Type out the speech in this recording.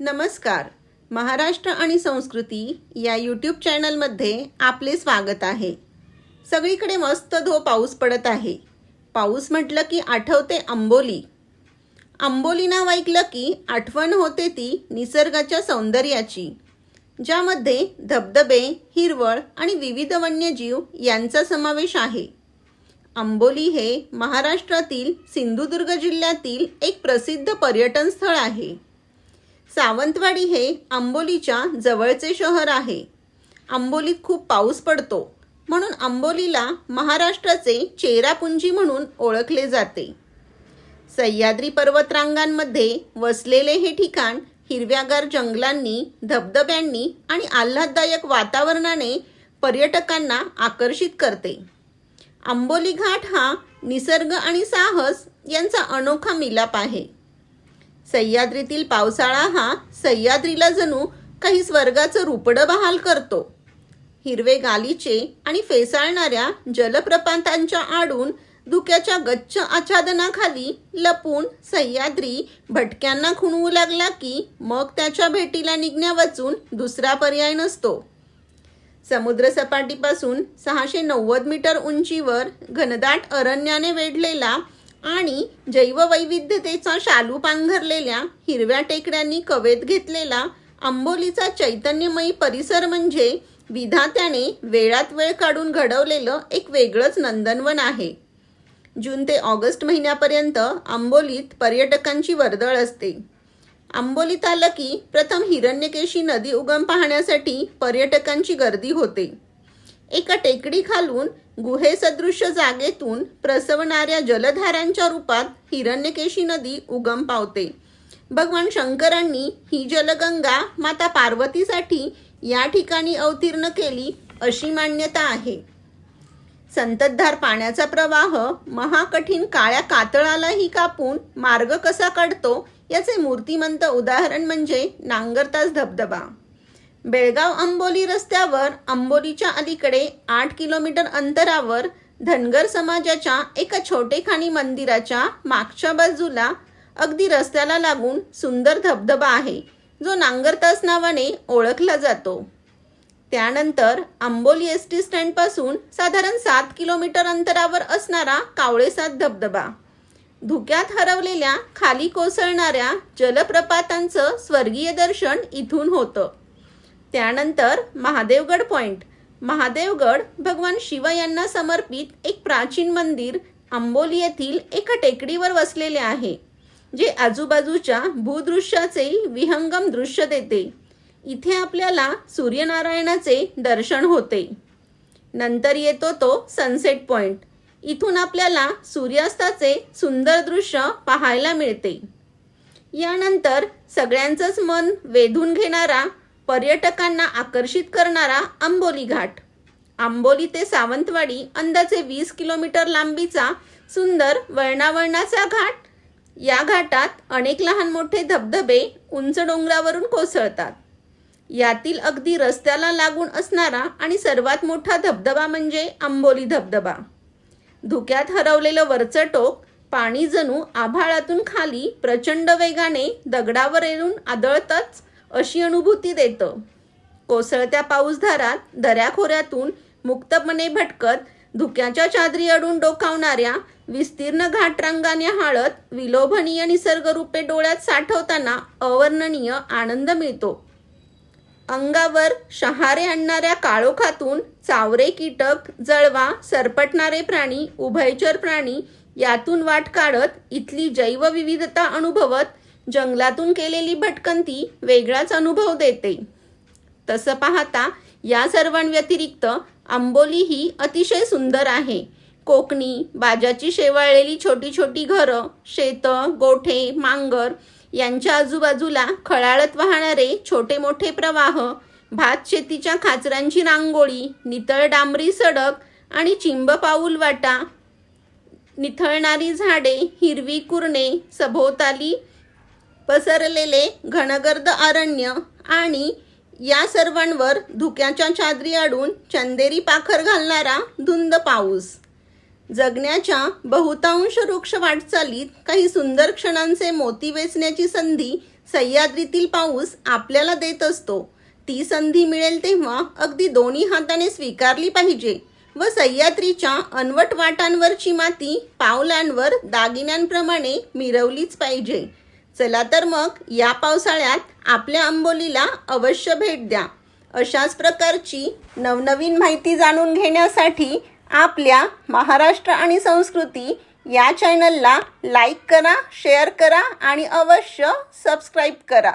नमस्कार. महाराष्ट्र आणि संस्कृती या यूट्यूब चॅनलमध्ये आपले स्वागत आहे. सगळीकडे मस्त धो पाऊस पडत आहे. पाऊस म्हटलं की आठवते आंबोली. आंबोली नाव ऐकलं की आठवण होते ती निसर्गाच्या सौंदर्याची ज्यामध्ये धबधबे हिरवळ आणि विविध वन्यजीव यांचा समावेश आहे. आंबोली हे महाराष्ट्रातील सिंधुदुर्ग जिल्ह्यातील एक प्रसिद्ध पर्यटन स्थळ आहे. सावंतवाडी हे आंबोलीच्या जवळचे शहर आहे. आंबोलीत खूप पाऊस पडतो. म्हणून आंबोलीला महाराष्ट्राचे चेरापुंजी म्हणून ओळखले जाते. सह्याद्री पर्वतरांगांमध्ये वसलेले हे ठिकाण हिरव्यागार जंगलांनी धबधब्यांनी आणि आल्हाददायक वातावरणाने पर्यटकांना आकर्षित करते. आंबोली घाट हा निसर्ग आणि साहस यांचा अनोखा मिलाप आहे. सह्याद्रीतील पावसाळा हा सह्याद्रीला जणू काही स्वर्गाचं रुपडं बहाल करतो. हिरवे गालीचे आणि फेसाळणाऱ्या जलप्रपातांच्या आडून धुक्याच्या गच्च आच्छादनाखाली लपून सह्याद्री भटक्यांना खुणवू लागला की मग त्याच्या भेटीला निघण्या वाचून दुसरा पर्याय नसतो. समुद्रसपाटीपासून सहाशे नव्वद मीटर उंचीवर घनदाट अरण्याने वेढलेला आणि जैववैविध्यतेचा शालू पांघरलेल्या हिरव्या टेकड्यांनी कवेत घेतलेला आंबोलीचा चैतन्यमयी परिसर म्हणजे विधात्याने वेळात वेळ काढून घडवलेलं एक वेगळंच नंदनवन आहे. जून ते ऑगस्ट महिन्यापर्यंत आंबोलीत पर्यटकांची वर्दळ असते. आंबोलीत आलं की प्रथम हिरण्यकेशी नदी उगम पाहण्यासाठी पर्यटकांची गर्दी होते. एका टेकडी खालून गुहेसदृश्य जागेतून प्रसवणाऱ्या जलधारांच्या रूपात हिरण्यकेशी नदी उगम पावते. भगवान शंकरांनी ही जलगंगा माता पार्वतीसाठी या ठिकाणी अवतीर्ण केली अशी मान्यता आहे. संततधार पाण्याचा प्रवाह महाकठीण काळ्या कातळालाही कापून मार्ग कसा काढतो याचे मूर्तिमंत उदाहरण म्हणजे नांगरतास धबधबा. बेळगाव आंबोली रस्त्यावर आंबोलीच्या अलीकडे आठ किलोमीटर अंतरावर धनगर समाजाच्या एका छोटेखानी मंदिराच्या मागच्या बाजूला अगदी रस्त्याला लागून सुंदर धबधबा आहे. जो नांगरतास नावाने ओळखला जातो. त्यानंतर आंबोली एस टी स्टँडपासून साधारण सात किलोमीटर अंतरावर असणारा कावळेसाद धबधबा. धुक्यात हरवलेल्या खाली कोसळणाऱ्या जलप्रपातांचं स्वर्गीय दर्शन इथून होतं. त्यानंतर महादेवगड पॉइंट. महादेवगड भगवान शिव यांना समर्पित एक प्राचीन मंदिर आंबोली येथील एका टेकडीवर वसलेले आहे जे आजूबाजूच्या भूदृश्याचे विहंगम दृश्य देते. इथे आपल्याला सूर्यनारायणाचे दर्शन होते. नंतर येतो तो सनसेट पॉइंट. इथून आपल्याला सूर्यास्ताचे सुंदर दृश्य पाहायला मिळते. यानंतर सगळ्यांचंच मन वेधून घेणारा पर्यटकांना आकर्षित करणारा आंबोली घाट. आंबोली ते सावंतवाडी अंदाजे वीस किलोमीटर लांबीचा सुंदर वळणावळणाचा घाट. या घाटात अनेक लहान मोठे धबधबे उंच डोंगरावरून कोसळतात. यातील अगदी रस्त्याला लागून असणारा आणि सर्वात मोठा धबधबा म्हणजे आंबोली धबधबा. धुक्यात हरवलेलं वरचं टोक पाणी जणू आभाळातून खाली प्रचंड वेगाने दगडावर येऊन आदळतच अशी अनुभूती देतं. कोसळत्या पाऊसधारात दऱ्याखोऱ्यातून मुक्तपणे भटकत धुक्याच्या चादरी अडून डोकावणाऱ्या विस्तीर्ण घाटरंगाने हाळत विलोभनीय निसर्गरूपे डोळ्यात साठवताना अवर्णनीय आनंद मिळतो. अंगावर शहारे आणणाऱ्या काळोखातून चावरे कीटक जळवा सरपटणारे प्राणी उभयचर प्राणी यातून वाट काढत इथली जैवविविधता अनुभवत जंगलातून केलेली भटकंती वेगळाच अनुभव देते. तसं पाहता या सर्वांव्यतिरिक्त आंबोली ही अतिशय सुंदर आहे. कोकणी बाजाची शेवाळलेली छोटी छोटी घरं शेतं गोठे मांगर यांच्या आजूबाजूला खळाळत वाहणारे छोटे मोठे प्रवाह भात शेतीच्या खाचरांची रांगोळी नितळ डांबरी सडक आणि चिंब पाऊल वाटा निथळणारी झाडे हिरवी कुरणे सभोवताली पसरलेले घनगर्द अरण्य आणि या सर्वांवर धुक्याच्या चादरी आडून चंदेरी पाखर घालणारा धुंद पाऊस. जगण्याच्या बहुतांश वृक्ष वाटचालीत काही सुंदर क्षणांचे मोती वेचण्याची संधी सह्याद्रीतील पाऊस आपल्याला देत असतो. ती संधी मिळेल तेव्हा अगदी दोन्ही हाताने स्वीकारली पाहिजे व सह्याद्रीच्या अनवट वाटांवरची माती पावलांवर दागिन्यांप्रमाणे मिरवलीच पाहिजे. चला तर मग या पावसाळ्यात आपल्या आंबोलीला अवश्य भेट द्या. अशाच प्रकारची नवनवीन माहिती जाणून घेण्यासाठी आपल्या महाराष्ट्र आणि संस्कृती या चॅनलला लाईक करा शेअर करा आणि अवश्य सबस्क्राईब करा.